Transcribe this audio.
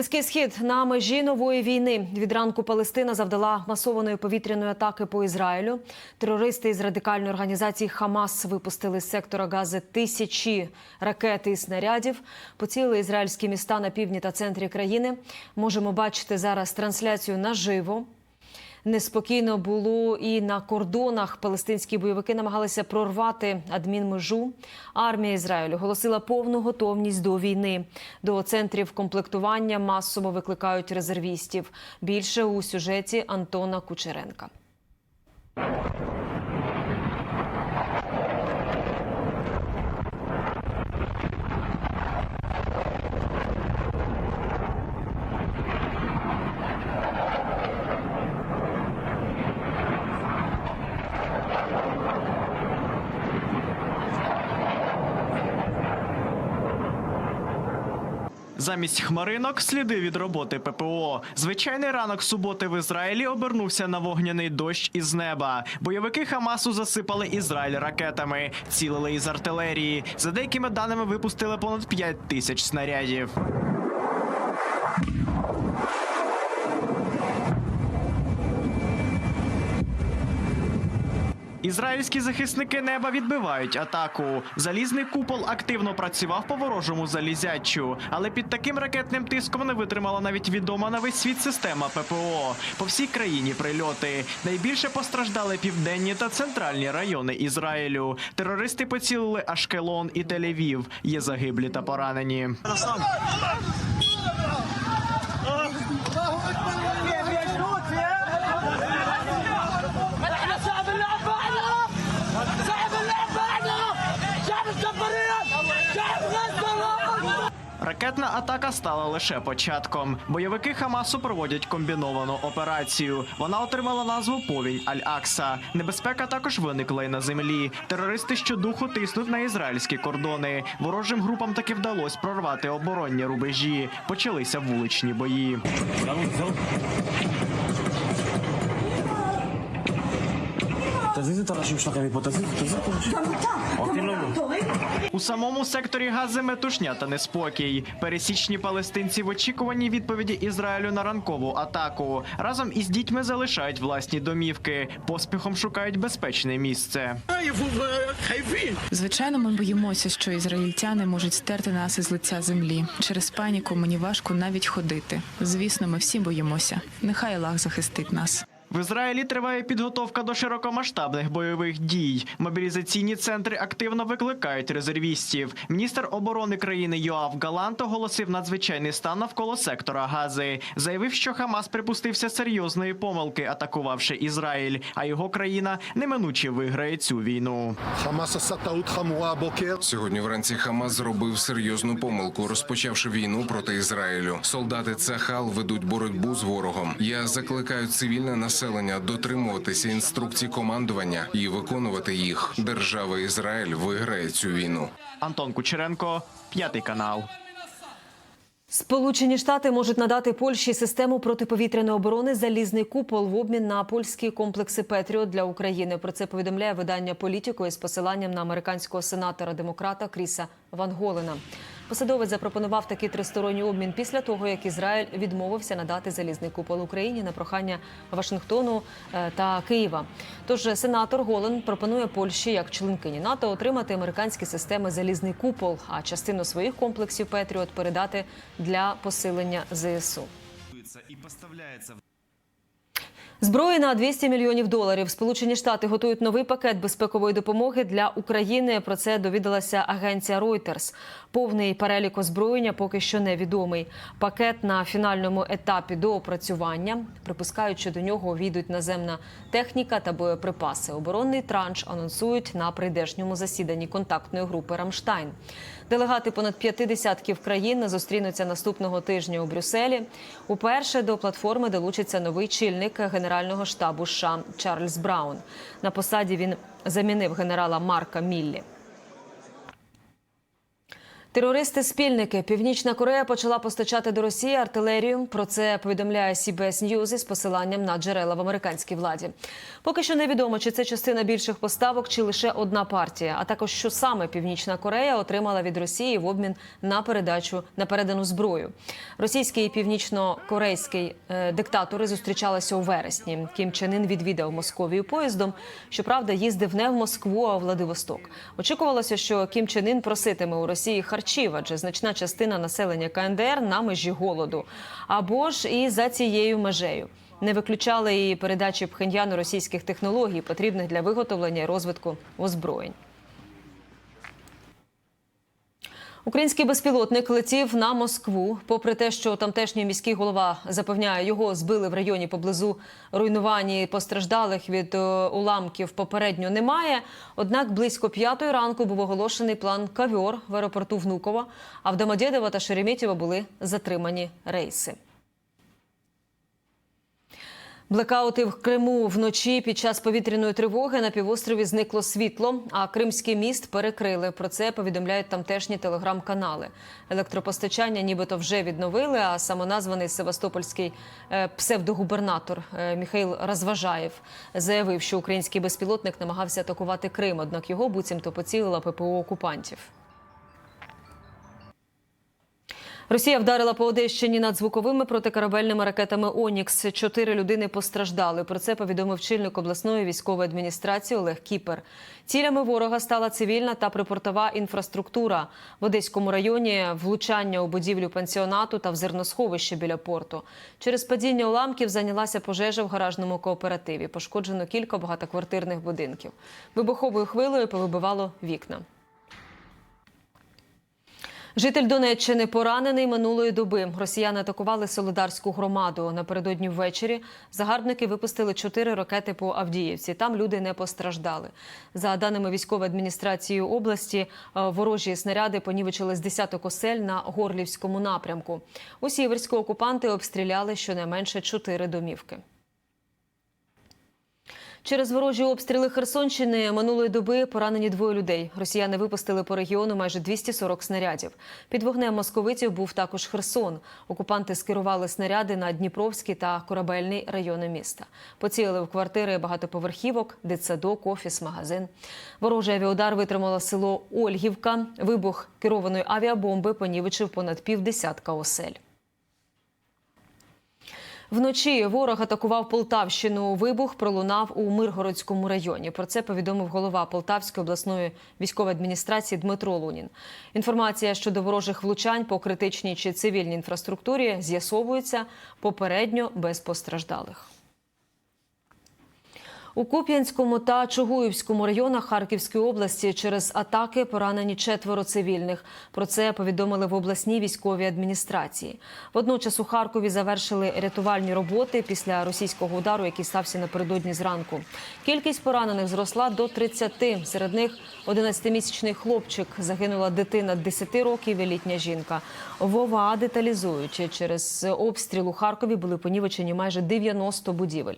Близький схід на межі нової війни від ранку Палестина завдала масованої повітряної атаки по Ізраїлю. Терористи із радикальної організації Хамас випустили з сектора Гази тисячі ракет і снарядів. Поцілили ізраїльські міста на півдні та центрі країни. Можемо бачити зараз трансляцію наживо. Неспокійно було і на кордонах. Палестинські бойовики намагалися прорвати адмінмежу. Армія Ізраїлю оголосила повну готовність до війни. До центрів комплектування масово викликають резервістів. Більше у сюжеті Антона Кучеренка. Замість хмаринок сліди від роботи ППО. Звичайний ранок суботи в Ізраїлі обернувся на вогняний дощ із неба. Бойовики Хамасу засипали Ізраїль ракетами, цілили із артилерії. За деякими даними випустили понад 5 тисяч снарядів. Ізраїльські захисники неба відбивають атаку. Залізний купол активно працював по ворожому залізячу, але під таким ракетним тиском не витримала навіть відома на весь світ система ППО. По всій країні прильоти. Найбільше постраждали південні та центральні райони Ізраїлю. Терористи поцілили Ашкелон і Тель-Авів. Є загиблі та поранені. Ракетна атака стала лише початком. Бойовики Хамасу проводять комбіновану операцію. Вона отримала назву Повінь Аль-Акса. Небезпека також виникла й на землі. Терористи щодуху тиснуть на ізраїльські кордони. Ворожим групам таки вдалося прорвати оборонні рубежі. Почалися вуличні бої. Гіпотези Тарас Євшнака, гіпотези, гіпотези. От і. Ну. У самому секторі гази метушня та неспокій. Пересічні палестинці в очікуванні відповіді Ізраїлю на ранкову атаку. Разом із дітьми залишають власні домівки, поспіхом шукають безпечне місце. Звичайно, ми боїмося, що ізраїльтяни можуть стерти нас із лиця землі. Через паніку мені важко навіть ходити. Звісно, ми всі боїмося. Нехай Аллах захистить нас. В Ізраїлі триває підготовка до широкомасштабних бойових дій. Мобілізаційні центри активно викликають резервістів. Міністр оборони країни Йоав Галант оголосив надзвичайний стан навколо сектора Гази. Заявив, що Хамас припустився серйозної помилки, атакувавши Ізраїль, а його країна неминуче виграє цю війну. сьогодні вранці Хамас зробив серйозну помилку, розпочавши війну проти Ізраїлю. Солдати Цахал ведуть боротьбу з ворогом. Я закликаю цивільне населення дотримуватися інструкцій командування і виконувати їх. Держава Ізраїль виграє цю війну. Антон Кучеренко, п'ятий канал. Сполучені Штати можуть надати Польщі систему протиповітряної оборони Залізний купол в обмін на польські комплекси Петріот для України. Про це повідомляє видання Політіко із посиланням на американського сенатора демократа Кріса Ван Голена. Посадовець запропонував такий тристоронній обмін після того, як Ізраїль відмовився надати залізний купол Україні на прохання Вашингтону е, та Києва. Тож сенатор Голен пропонує Польщі як членкині НАТО отримати американські системи залізний купол, а частину своїх комплексів Петріот передати для посилення ЗСУ. Зброї на 200 мільйонів доларів. Сполучені Штати готують новий пакет безпекової допомоги для України. Про це довідалася агенція Reuters. Повний перелік озброєння поки що невідомий. Пакет на фінальному етапі доопрацювання. Припускають, що до нього увійдуть наземна техніка та боєприпаси. Оборонний транш анонсують на прийдешньому засіданні контактної групи Рамштайн. Делегати понад п'яти десятків країн зустрінуться наступного тижня у Брюсселі. Уперше до платформи долучиться новий чільник Генерального штабу США Чарльз Браун. На посаді він замінив генерала Марка Міллі. Терористи-спільники Північна Корея почала постачати до Росії артилерію. Про це повідомляє CBS News із посиланням на джерела в американській владі. Поки що невідомо, чи це частина більших поставок, чи лише одна партія, а також що саме Північна Корея отримала від Росії в обмін на передачу на передану зброю. Російський і північно-корейський е, диктатори зустрічалися у вересні. Кім Чен Ін відвідав Московію поїздом. Щоправда, їздив не в Москву, а в Владивосток. Очікувалося, що Кім Чен Ін проситиме у Росії харчів, адже значна частина населення КНДР на межі голоду, або ж і за цією межею. Не виключали і передачі Пхеньяну російських технологій, потрібних для виготовлення і розвитку озброєнь. Український безпілотник летів на Москву. Попри те, що тамтешній міський голова запевняє, його збили в районі поблизу руйнувань постраждалих від е, уламків попередньо немає. Однак близько п'ятої ранку був оголошений план кавьор в аеропорту Внуково. А в Домодєдова та Шереметєва були затримані рейси. Блекаути в Криму вночі під час повітряної тривоги на півострові зникло світло, а Кримський міст перекрили. Про це повідомляють тамтешні телеграм-канали. Електропостачання нібито вже відновили. А самоназваний севастопольський е, псевдогубернатор е, Міхаїл Розважаєв заявив, що український безпілотник намагався атакувати Крим, однак його буцімто поцілила ППО окупантів. Росія вдарила по Одещині надзвуковими протикорабельними ракетами Онікс. Чотири людини постраждали. Про це повідомив чільник обласної військової адміністрації Олег Кіпер. Цілями ворога стала цивільна та припортова інфраструктура в Одеському районі. Влучання у будівлю пансіонату та в зерносховище біля порту. Через падіння уламків зайнялася пожежа в гаражному кооперативі. Пошкоджено кілька багатоквартирних будинків. Вибуховою хвилею повибивало вікна. Житель Донеччини поранений минулої доби. Росіяни атакували Солидарську громаду. Напередодні ввечері загарбники випустили чотири ракети по Авдіївці. Там люди не постраждали. За даними військової адміністрації області, е, ворожі снаряди понівечили з десяток осель на Горлівському напрямку. У Сіверську окупанти обстріляли щонайменше чотири домівки. Через ворожі обстріли Херсонщини минулої доби поранені двоє людей. Росіяни випустили по регіону майже 240 снарядів. Під вогнем московитів був також Херсон. Окупанти скерували снаряди на Дніпровський та Корабельний райони міста. Поцілили в квартири багатоповерхівок, дитсадок, офіс, магазин. Ворожий авіаудар витримало село Ольгівка. Вибух керованої авіабомби понівечив понад півдесятка осель. Вночі ворог атакував Полтавщину. Вибух пролунав у Миргородському районі. Про це повідомив голова Полтавської обласної військової адміністрації Дмитро Лунін. Інформація щодо ворожих влучань по критичній чи цивільній інфраструктурі з'ясовується попередньо без постраждалих. У Куп'янському та Чугуївському районах Харківської області через атаки поранені четверо цивільних. Про це повідомили в обласній військовій адміністрації. Водночас у Харкові завершили рятувальні роботи після російського удару, який стався напередодні зранку. Кількість поранених зросла до 30. Серед них 11-місячний хлопчик, загинула дитина 10 років і літня жінка. Вова деталізуючи, через обстріл у Харкові були понівечені майже 90 будівель.